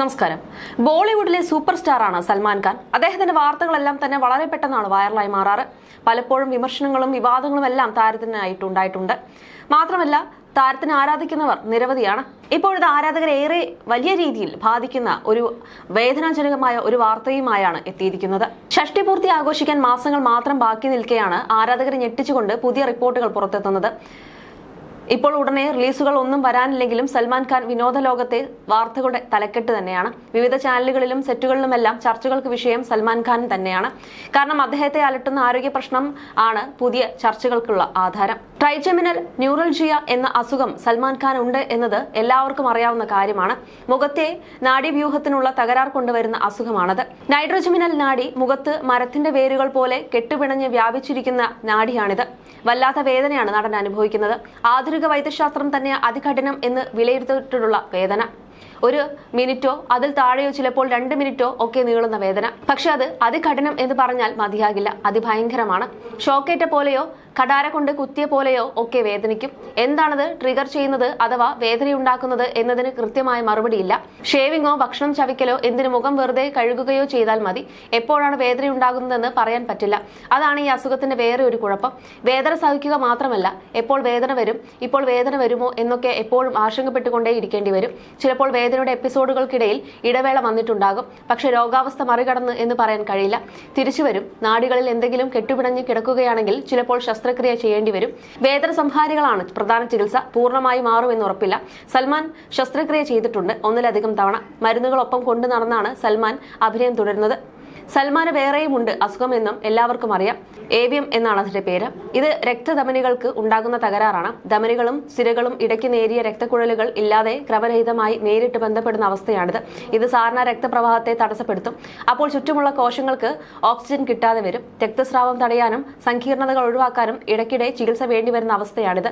നമസ്കാരം. ബോളിവുഡിലെ സൂപ്പർ സ്റ്റാറാണ് സൽമാൻ ഖാൻ. അദ്ദേഹത്തിന്റെ വാർത്തകളെല്ലാം തന്നെ വളരെ പെട്ടെന്നാണ് വൈറലായി മാറാറ്. പലപ്പോഴും വിമർശനങ്ങളും വിവാദങ്ങളും എല്ലാം താരത്തിനായിട്ടുണ്ടായിട്ടുണ്ട് മാത്രമല്ല താരത്തിനെ ആരാധിക്കുന്നവർ നിരവധിയാണ്. ഇപ്പോഴത്തെ ആരാധകരെ ഏറെ വലിയ രീതിയിൽ ബാധിക്കുന്ന ഒരു വേദനാജനകമായ ഒരു വാർത്തയുമായാണ് എത്തിയിരിക്കുന്നത്. ഷഷ്ടി പൂർത്തി ആഘോഷിക്കാൻ മാസങ്ങൾ മാത്രം ബാക്കി നിൽക്കെയാണ് ആരാധകരെ ഞെട്ടിച്ചുകൊണ്ട് പുതിയ റിപ്പോർട്ടുകൾ പുറത്തെത്തുന്നത്. ഇപ്പോൾ ഉടനെ റിലീസുകൾ ഒന്നും വരാനില്ലെങ്കിലും സൽമാൻ ഖാൻ വിനോദ ലോകത്തെ വാർത്തകളുടെ തലക്കെട്ട് തന്നെയാണ്. വിവിധ ചാനലുകളിലും സെറ്റുകളിലുമെല്ലാം ചർച്ചകൾക്ക് വിഷയം സൽമാൻ ഖാൻ തന്നെയാണ്. കാരണം അദ്ദേഹത്തെ അലട്ടുന്ന ആരോഗ്യ പ്രശ്നം ആണ് പുതിയ ചർച്ചകൾക്കുള്ള ആധാരം. ട്രൈജെമിനൽ ന്യൂറൽജിയ എന്ന അസുഖം സൽമാൻ ഖാൻ ഉണ്ട് എന്നത് എല്ലാവർക്കും അറിയാവുന്ന കാര്യമാണ്. മുഖത്തെ നാഡീവ്യൂഹത്തിനുള്ള തകരാർ കൊണ്ടുവരുന്ന അസുഖമാണത്. നൈട്രോജമിനൽ നാഡി മുഖത്ത് മരത്തിന്റെ വേരുകൾ പോലെ കെട്ടുപിണഞ്ഞ് വ്യാപിച്ചിരിക്കുന്ന നാഡിയാണിത്. വല്ലാത്ത വേദനയാണ് നടൻ അനുഭവിക്കുന്നത്. ആധുനിക വൈദ്യശാസ്ത്രം തന്നെ അതികഠിനം എന്ന് വിലയിരുത്തിയിട്ടുള്ള വേദന ഒരു മിനിറ്റോ അതിൽ താഴെയോ ചിലപ്പോൾ രണ്ട് മിനിറ്റോ ഒക്കെ നീളുന്ന വേദന. പക്ഷെ അത് അതികഠിനം എന്ന് പറഞ്ഞാൽ മതിയാകില്ല. അതിഭയങ്കരമാണ്. ഷോക്കേറ്റ പോലെയോ കടാര കൊണ്ട് കുത്തിയ പോലെയോ ഒക്കെ വേദനിക്കും. എന്താണത് ട്രിഗർ ചെയ്യുന്നത് അഥവാ വേദനയുണ്ടാക്കുന്നത് എന്നതിന് കൃത്യമായ മറുപടിയില്ല. ഷേവിങ്ങോ ഭക്ഷണം ചവിക്കലോ എന്തിനു മുഖം വെറുതെ കഴുകുകയോ ചെയ്താൽ മതി. എപ്പോഴാണ് വേദനയുണ്ടാകുന്നതെന്ന് പറയാൻ പറ്റില്ല. അതാണ് ഈ അസുഖത്തിന്റെ വേറെ ഒരു കുഴപ്പം. വേദന സഹിക്കുക മാത്രമല്ല എപ്പോൾ വേദന വരും ഇപ്പോൾ വേദന വരുമോ എന്നൊക്കെ എപ്പോഴും ആശങ്കപ്പെട്ടുകൊണ്ടേ ഇരിക്കേണ്ടി വരും. ചിലപ്പോൾ വേദനയുടെ എപ്പിസോഡുകൾക്കിടയിൽ ഇടവേള വന്നിട്ടുണ്ടാകും. പക്ഷെ രോഗാവസ്ഥ മറികടന്ന് എന്ന് പറയാൻ കഴിയില്ല. തിരിച്ചു വരും. നാടുകളിൽ എന്തെങ്കിലും കെട്ടുപിടഞ്ഞ് കിടക്കുകയാണെങ്കിൽ ചിലപ്പോൾ ശസ്ത്രക്രിയ ചെയ്യേണ്ടി വരും. വേദന സംഹാരികളാണ് പ്രധാന ചികിത്സ. പൂർണമായി മാറുമെന്ന് ഉറപ്പില്ല. സൽമാൻ ശസ്ത്രക്രിയ ചെയ്തിട്ടുണ്ട് ഒന്നിലധികം തവണ. മരുന്നുകളൊപ്പം കൊണ്ടു നടന്നാണ് സൽമാൻ അഭിനയം തുടരുന്നത്. സൽമാന് വേറെയും വേറെയുമുണ്ട് അസുഖമെന്നും എല്ലാവർക്കും അറിയാം. ഏവിയം എന്നാണ് അതിന്റെ പേര്. ഇത് രക്തധമനികൾക്ക് ഉണ്ടാകുന്ന തകരാറാണ്. ധമനികളും സിരകളും ഇടയ്ക്ക് നേരിയ രക്തക്കുഴലുകൾ ഇല്ലാതെ ക്രമരഹിതമായി നേരിട്ട് ബന്ധപ്പെടുന്ന അവസ്ഥയാണിത്. ഇത് സാധാരണ രക്തപ്രവാഹത്തെ തടസ്സപ്പെടുത്തും. അപ്പോൾ ചുറ്റുമുള്ള കോശങ്ങൾക്ക് ഓക്സിജൻ കിട്ടാതെ വരും. രക്തസ്രാവം തടയാനും സങ്കീർണതകൾ ഒഴിവാക്കാനും ഇടയ്ക്കിടെ ചികിത്സ വേണ്ടിവരുന്ന അവസ്ഥയാണിത്.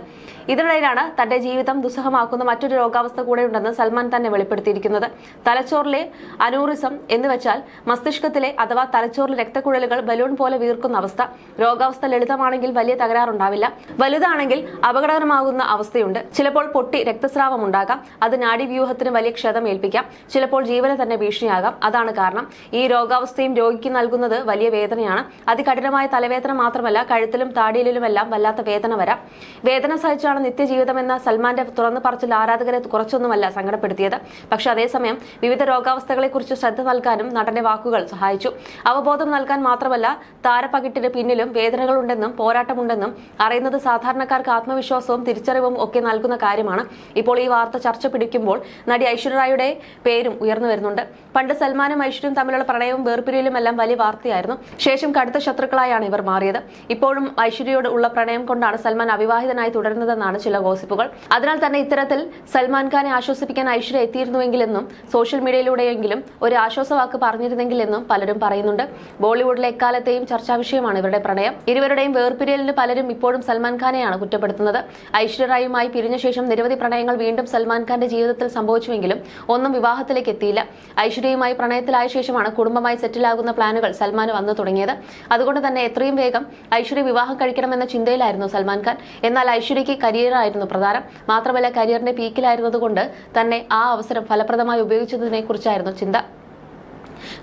ഇതിനിടയിലാണ് തന്റെ ജീവിതം ദുസ്സഹമാക്കുന്ന മറ്റൊരു രോഗാവസ്ഥ കൂടെ ഉണ്ടെന്ന് സൽമാൻ തന്നെ വെളിപ്പെടുത്തിയിരിക്കുന്നത്. തലച്ചോറിലെ അനൂറിസം എന്ന് വെച്ചാൽ മസ്തിഷ്കത്തിലെ അഥവാ തലച്ചോറിൽ രക്തക്കുഴലുകൾ ബലൂൺ പോലെ വീർക്കുന്ന അവസ്ഥ രോഗാവസ്ഥ ലളിതമാണെങ്കിൽ വലിയ തകരാറുണ്ടാവില്ല. വലുതാണെങ്കിൽ അപകടകരമാകുന്ന അവസ്ഥയുണ്ട്. ചിലപ്പോൾ പൊട്ടി രക്തസ്രാവം ഉണ്ടാകാം. അത് നാഡീവ്യൂഹത്തിന് വലിയ ക്ഷതം ഏൽപ്പിക്കാം. ചിലപ്പോൾ ജീവനെ തന്നെ ഭീഷണിയാകാം. അതാണ് കാരണം. ഈ രോഗാവസ്ഥയും രോഗിക്ക് നൽകുന്നത് വലിയ വേദനയാണ്. അതികഠിനമായ തലവേദന മാത്രമല്ല കഴുത്തിലും താടിയിലുമെല്ലാം വല്ലാത്ത വേദന വരാം. വേദന സഹിച്ചാണ് നിത്യജീവിതമെന്ന സൽമാന്റെ തുറന്നു പറച്ചിൽ ആരാധകരെ കുറച്ചൊന്നുമല്ല സങ്കടപ്പെടുത്തിയത്. പക്ഷെ അതേസമയം വിവിധ രോഗാവസ്ഥകളെക്കുറിച്ച് ശ്രദ്ധ നൽകാനും നടന്റെ വാക്കുകൾ സഹായിച്ചു. അവബോധം നൽകാൻ മാത്രമല്ല താരപ്പകിട്ടിന് പിന്നിലും വേദനകളുണ്ടെന്നും പോരാട്ടമുണ്ടെന്നും അറിയുന്നത് സാധാരണക്കാർക്ക് ആത്മവിശ്വാസവും തിരിച്ചറിവും ഒക്കെ നൽകുന്ന കാര്യമാണ്. ഇപ്പോൾ ഈ വാർത്ത ചർച്ച പിടിക്കുമ്പോൾ നടി ഐശ്വര്യറായുടെ പേരും ഉയർന്നു വരുന്നുണ്ട്. പണ്ട് സൽമാനും ഐശ്വര്യം തമ്മിലുള്ള പ്രണയവും വേർപിരിയലും എല്ലാം വലിയ വാർത്തയായിരുന്നു. ശേഷം കടുത്ത ശത്രുക്കളായാണ് ഇവർ മാറിയത്. ഇപ്പോഴും ഐശ്വര്യയോട് ഉള്ള പ്രണയം കൊണ്ടാണ് സൽമാൻ അവിവാഹിതനായി തുടരുന്നതെന്നാണ് ചില ഗോസിപ്പുകൾ. അതിനാൽ തന്നെ ഇത്തരത്തിൽ സൽമാൻ ഖാനെ ആശ്വസിപ്പിക്കാൻ ഐശ്വര്യ എത്തിയിരുന്നുവെങ്കിലെന്നും സോഷ്യൽ മീഡിയയിലൂടെയെങ്കിലും ഒരു ആശ്വാസവാക്ക് പറഞ്ഞിരുന്നെങ്കിലെന്നും പലരും പറയുന്നുണ്ട്. ബോളിവുഡിലെ എക്കാലത്തെയും ചർച്ചാ വിഷയമാണ് ഇവരുടെ പ്രണയം. ഇരുവരുടെയും വേർപിരിയലിന് പലരും ഇപ്പോഴും സൽമാൻ ഖാനെയാണ് കുറ്റപ്പെടുത്തുന്നത്. ഐശ്വര്യറായുമായി പിരിഞ്ഞ ശേഷം നിരവധി പ്രണയങ്ങൾ വീണ്ടും സൽമാൻ ഖാന്റെ ജീവിതത്തിൽ സംഭവിച്ചുവെങ്കിലും ഒന്നും വിവാഹത്തിലേക്ക് എത്തിയില്ല. ഐശ്വര്യയുമായി പ്രണയത്തിലായ ശേഷമാണ് കുടുംബമായി സെറ്റിലാകുന്ന പ്ലാനുകൾ സൽമാൻ വന്നു തുടങ്ങിയത്. അതുകൊണ്ട് തന്നെ എത്രയും വേഗം ഐശ്വര്യ വിവാഹം കഴിക്കണമെന്ന ചിന്തയിലായിരുന്നു സൽമാൻ ഖാൻ. എന്നാൽ ഐശ്വര്യയ്ക്ക് കരിയറായിരുന്നു പ്രധാനം. മാത്രമല്ല കരിയറിന്റെ പീക്കിലായിരുന്നതുകൊണ്ട് തന്നെ ആ അവസരം ഫലപ്രദമായി ഉപയോഗിച്ചതിനെ കുറിച്ചായിരുന്നു ചിന്ത.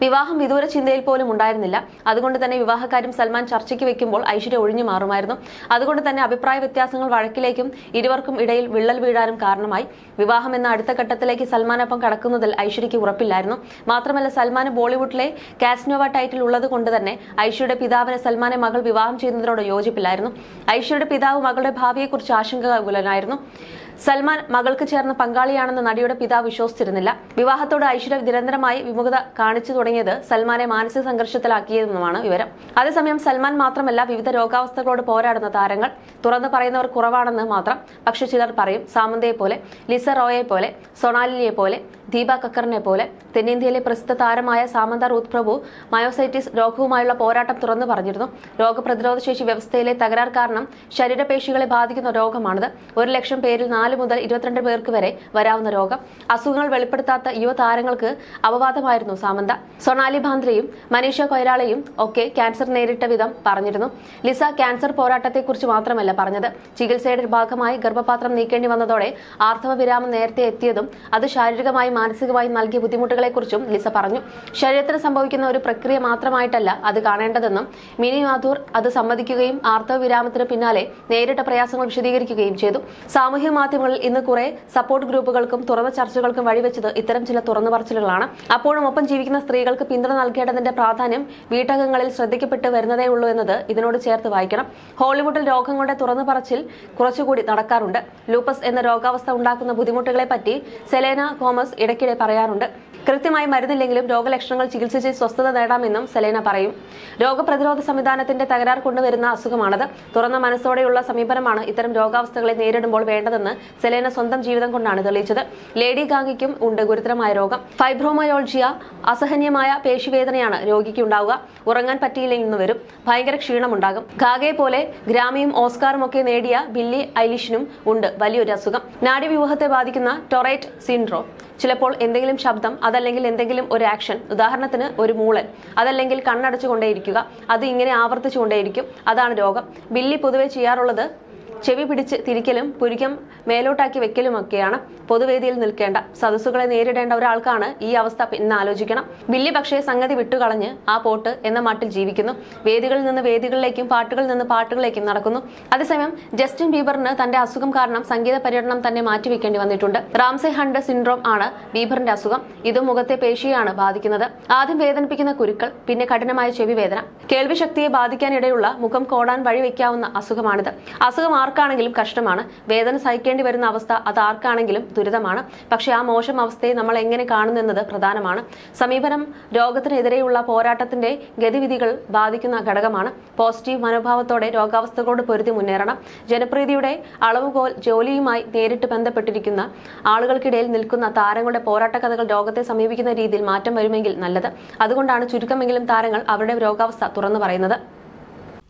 വിവാഹം വിദൂര ചിന്തയിൽ പോലും ഉണ്ടായിരുന്നില്ല. അതുകൊണ്ട് തന്നെ വിവാഹകാര്യം സൽമാൻ ചർച്ചയ്ക്ക് വെക്കുമ്പോൾ ഐശ്വര്യ ഒഴിഞ്ഞു മാറുമായിരുന്നു. അതുകൊണ്ട് തന്നെ അഭിപ്രായ വ്യത്യാസങ്ങൾ വഴക്കിലേക്കും ഇരുവർക്കും ഇടയിൽ വിള്ളൽ വീഴാനും കാരണമായി. വിവാഹം എന്ന അടുത്ത ഘട്ടത്തിലേക്ക് സൽമാനൊപ്പം കടക്കുന്നതിൽ ഐശ്വര്യയ്ക്ക് ഉറപ്പില്ലായിരുന്നു. മാത്രമല്ല സൽമാന് ബോളിവുഡിലെ കാസ്നോവ ടൈറ്റിൽ ഉള്ളത് കൊണ്ട് തന്നെ ഐശ്വര്യയുടെ പിതാവിനെ സൽമാനെ മകൾ വിവാഹം ചെയ്യുന്നതിനോട് യോജിപ്പില്ലായിരുന്നു. ഐശ്വര്യയുടെ പിതാവ് മകളുടെ ഭാവിയെക്കുറിച്ച് ആശങ്കാകുലനായിരുന്നു. സൽമാൻ മകൾക്ക് ചേർന്ന പങ്കാളിയാണെന്ന് നടിയുടെ പിതാവ് വിശ്വസിച്ചിരുന്നില്ല. വിവാഹത്തോട് ഐശ്വര്യ നിരന്തരമായി വിമുഖത കാണിച്ചു തുടങ്ങിയത് സൽമാനെ മാനസിക സംഘർഷത്തിലാക്കിയെന്നുമാണ് വിവരം. അതേസമയം സൽമാൻ മാത്രമല്ല വിവിധ രോഗാവസ്ഥകളോട് പോരാടുന്ന താരങ്ങൾ. തുറന്നു പറയുന്നവർ കുറവാണെന്ന് മാത്രം പക്ഷെ ചിലർ പറയും സാമന്തയെ പോലെ ലിസ റോയെ പോലെ സൊണാലിയെ പോലെ ദീപ കക്കറിനെ പോലെ. തെന്നിന്ത്യയിലെ പ്രസിദ്ധ താരമായ സാമന്ത റൂത്ത് പ്രഭു മയോസൈറ്റിസ് രോഗവുമായുള്ള പോരാട്ടം തുറന്നു പറഞ്ഞിരുന്നു. രോഗപ്രതിരോധ ശേഷി വ്യവസ്ഥയിലെ തകരാർ കാരണം ശരീരപേശികളെ ബാധിക്കുന്ന രോഗമാണിത്. ഒരു ലക്ഷം പേരിൽ നാല് മുതൽ ഇരുപത്തിരണ്ട് പേർക്ക് വരെ വരാവുന്ന രോഗം. അസുഖങ്ങൾ വെളിപ്പെടുത്താത്ത യുവതാരങ്ങൾക്ക് അപവാദമായിരുന്നു സാമന്ത. സൊണാലി ഭാന്ദ്രയും മനീഷ കൊയ്രാളയും ഒക്കെ ക്യാൻസർ നേരിട്ട വിധം പറഞ്ഞിരുന്നു. ലിസ ക്യാൻസർ പോരാട്ടത്തെക്കുറിച്ച് മാത്രമല്ല പറഞ്ഞത്. ചികിത്സയുടെ ഭാഗമായി ഗർഭപാത്രം നീക്കേണ്ടി വന്നതോടെ ആർത്തവ വിരാമം നേരത്തെ എത്തിയതും അത് ശാരീരികമായി മാനസികമായും നൽകിയ ബുദ്ധിമുട്ടുകളെക്കുറിച്ചും ലിസ പറഞ്ഞു. ശരീരത്തിന് സംഭവിക്കുന്ന ഒരു പ്രക്രിയ മാത്രമായിട്ടല്ല അത് കാണേണ്ടതെന്നും മിനി മാധൂർ അത് സമ്മതിക്കുകയും ആർത്തവ വിരാമത്തിന് പിന്നാലെ നേരിട്ട പ്രയാസങ്ങൾ വിശദീകരിക്കുകയും ചെയ്തു. സാമൂഹ്യ മാധ്യമങ്ങളിൽ ഇന്ന് കുറെ സപ്പോർട്ട് ഗ്രൂപ്പുകൾക്കും തുറന്ന ചർച്ചകൾക്കും വഴിവെച്ചത് ഇത്തരം ചില തുറന്നു പറച്ചിലുകളാണ്. അപ്പോഴും ഒപ്പം ജീവിക്കുന്ന സ്ത്രീകൾക്ക് പിന്തുണ നൽകേണ്ടതിന്റെ പ്രാധാന്യം വീട്ടകങ്ങളിൽ ശ്രദ്ധിക്കപ്പെട്ട് വരുന്നതേ ഉള്ളൂ എന്നത് ഇതിനോട് ചേർത്ത് വായിക്കണം. ഹോളിവുഡിൽ രോഗങ്ങളുടെ തുറന്നു പറച്ചിൽ കുറച്ചുകൂടി നടക്കാറുണ്ട്. ലൂപ്പസ് എന്ന രോഗാവസ്ഥ ഉണ്ടാക്കുന്ന ബുദ്ധിമുട്ടുകളെ പറ്റി സെലേന കോമസ് ഇടയ്ക്കിടെ പറയാറുണ്ട്. കൃത്യമായി മരുന്നില്ലെങ്കിലും രോഗലക്ഷണങ്ങൾ ചികിത്സിച്ച് സ്വസ്ഥത നേടാമെന്നും സെലേന പറയും. രോഗപ്രതിരോധ സംവിധാനത്തിന്റെ തകരാർ കൊണ്ടുവരുന്ന അസുഖമാണത്. തുറന്ന മനസ്സോടെയുള്ള സമീപനമാണ് ഇത്തരം രോഗാവസ്ഥകളെ നേരിടുമ്പോൾ വേണ്ടതെന്ന് സെലേന സ്വന്തം ജീവിതം കൊണ്ടാണ് തെളിയിച്ചത്. ലേഡി ഗാംഗിക്കും ഉണ്ട് ഗുരുതരമായ രോഗം. ഫൈബ്രോമയോൾജിയ അസഹനീയമായ പേശിവേദനയാണ് രോഗിക്ക് ഉണ്ടാവുക ഉറങ്ങാൻ പറ്റിയില്ലെന്ന് വരും. ഭയങ്കര ക്ഷീണമുണ്ടാകും. ഗാഗയെ പോലെ ഗ്രാമിയും ഓസ്കാറും ഒക്കെ നേടിയ ബില്ലി ഐലിഷിനും ഉണ്ട് വലിയൊരു അസുഖം. നാഡിവ്യൂഹത്തെ ബാധിക്കുന്ന ടൊറേറ്റ് സിൻഡ്രോ. ചിലപ്പോൾ എന്തെങ്കിലും ശബ്ദം അതല്ലെങ്കിൽ എന്തെങ്കിലും ഒരു ആക്ഷൻ. ഉദാഹരണത്തിന് ഒരു മൂളൻ അതല്ലെങ്കിൽ കണ്ണടച്ചുകൊണ്ടേയിരിക്കുക. അത് ഇങ്ങനെ ആവർത്തിച്ചുകൊണ്ടേയിരിക്കും. അതാണ് രോഗം. ബില്ലി പൊതുവെ ചെയ്യാറുള്ളത് ചെവി പിടിച്ച് തിരിക്കലും പുരികം മേലോട്ടാക്കി വെക്കലുമൊക്കെയാണ് പൊതുവേദിയിൽ നിൽക്കേണ്ട. സദസ്സുകളെ നേരിടേണ്ട ഒരാൾക്കാണ് ഈ അവസ്ഥ. പിന്നെ ആലോചിക്കണം. ബില്ലി പക്ഷേ സംഗതി വിട്ടുകളഞ്ഞ് ആ പോട്ട് എന്ന മട്ടിൽ ജീവിക്കുന്നു. വേദികളിൽ നിന്ന് വേദികളിലേക്കും പാട്ടുകളിൽ നിന്ന് പാട്ടുകളിലേക്കും നടക്കുന്നു. അതേസമയം ജസ്റ്റിൻ ബീബറിന് തന്റെ അസുഖം കാരണം സംഗീത പര്യടനം തന്നെ മാറ്റിവെക്കേണ്ടി വന്നിട്ടുണ്ട്. റാംസെ ഹണ്ട് സിൻഡ്രോം ആണ് ബീബറിന്റെ അസുഖം. ഇത് മുഖത്തെ പേശിയാണ് ബാധിക്കുന്നത്. ആദ്യം വേദനിപ്പിക്കുന്ന കുരുക്കൾ പിന്നെ കഠിനമായ ചെവി വേദന. കേൾവിശക്തിയെ ബാധിക്കാനിടയുള്ള മുഖം കോടാൻ വഴിവെക്കാവുന്ന അസുഖമാണിത്. അസുഖം ആർക്കാണെങ്കിലും കഷ്ടമാണ്. വേദന സഹിക്കേണ്ടി വരുന്ന അവസ്ഥ അത് ആർക്കാണെങ്കിലും ദുരിതമാണ്. പക്ഷെ ആ മോശം അവസ്ഥയെ നമ്മൾ എങ്ങനെ കാണുന്നു എന്നത് പ്രധാനമാണ്. സമീപനം രോഗത്തിനെതിരെയുള്ള പോരാട്ടത്തിന്റെ ഗതിവിധികൾ ബാധിക്കുന്ന ഘടകമാണ്. പോസിറ്റീവ് മനോഭാവത്തോടെ രോഗാവസ്ഥകളോട് പൊരുതി മുന്നേറണം. ജനപ്രീതിയുടെ അളവുകോൽ ജോലിയുമായി നേരിട്ട് ബന്ധപ്പെട്ടിരിക്കുന്ന ആളുകൾക്കിടയിൽ നിൽക്കുന്ന താരങ്ങളുടെ പോരാട്ട കഥകൾ രോഗത്തെ സമീപിക്കുന്ന രീതിയിൽ മാറ്റം വരുമെങ്കിൽ നല്ലത്. അതുകൊണ്ടാണ് ചുരുക്കമെങ്കിലും താരങ്ങൾ അവരുടെ രോഗാവസ്ഥ തുറന്നു പറയുന്നത്.